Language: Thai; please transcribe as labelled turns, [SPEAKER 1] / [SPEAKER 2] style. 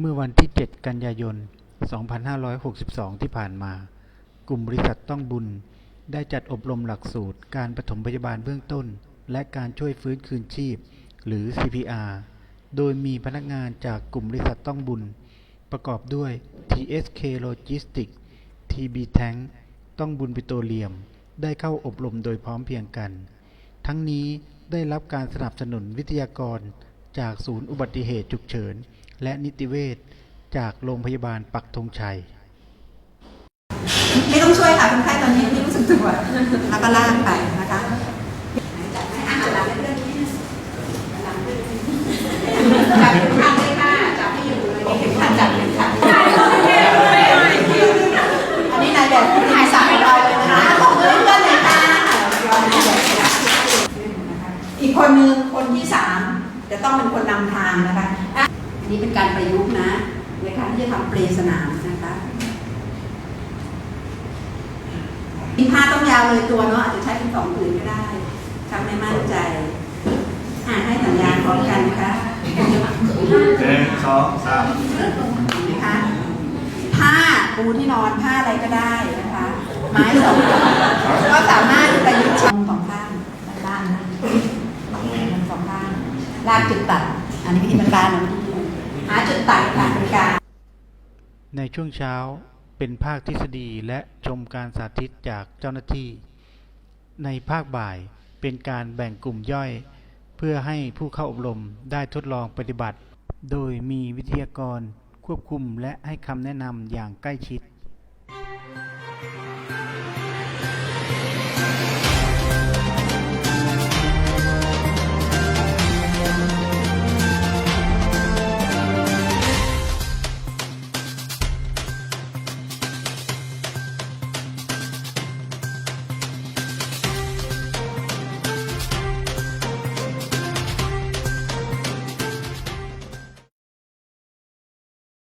[SPEAKER 1] เมื่อวันที่ 7 กันยายน 2562 ที่ผ่านมา กลุ่มบริษัทต้องบุญ ได้จัดอบรมหลักสูตร การปฐมพยาบาลเบื้องต้น และการช่วยฟื้นคืนชีพ หรือ CPR โดยมีพนักงานจากกลุ่มบริษัทต้องบุญ ประกอบด้วย TSK Logistics TB Tank ต้องบุญปิโตรเลียม ได้เข้าอบรมโดยพร้อมเพียงกัน ทั้งนี้ได้รับการสนับสนุนวิทยากร จากศูนย์อุบัติเหตุฉุกเฉิน และนิติเวชจากโรงพยาบาลปักธงชัย
[SPEAKER 2] ไม่ต้องช่วยค่ะคนไข้ตอนนี้ไม่รู้สึกตัวแล้วก็ลากไปนะคะจับให้อาหารหลังให้เพื่อนนิดนึงหลังเพื่อนนิดนึงจับเข็มขัดเลยค่ะจับให้อยู่เลยเข็มขัดจับเข็มขัดอันนี้นายแบบผู้ถ่ายสายเราเลยนะคะของเพื่อนเพื่อนเลยค่ะอีกคนนึงคนที่สามจะต้องเป็นคนนำทางนะคะอะอั นนี้เป็นการประยุกต์นะในการที่จะทำเปลสนามนะคะมีผ้าต้องยาวเลยตัวเนาะอาจจะใช้เป็นสองผืนก็ได้ทำไม่มั่นใจอ่านให้สัญญาณพร้อมกันนะคะ
[SPEAKER 3] หนึ่งสองสาม
[SPEAKER 2] นะคะผ้าปูที่นอนผ้าอะไรก็ได้นะคะ ไม้สองก็สามารถประยุกต์ใช้สองข้างด้านนะสองข้างลากจุดตัดอันนี้วิธีการนะ หาจุดตัดค่ะเป็นการ
[SPEAKER 1] ในช่วงเช้าเป็นภาคทฤษฎีและชมการสาธิตจากเจ้าหน้าที่ ในภาคบ่ายเป็นการแบ่งกลุ่มย่อย เพื่อให้ผู้เข้าอบรมได้ทดลองปฏิบัติ โดยมีวิทยากรควบคุมและให้คำแนะนำอย่างใกล้ชิด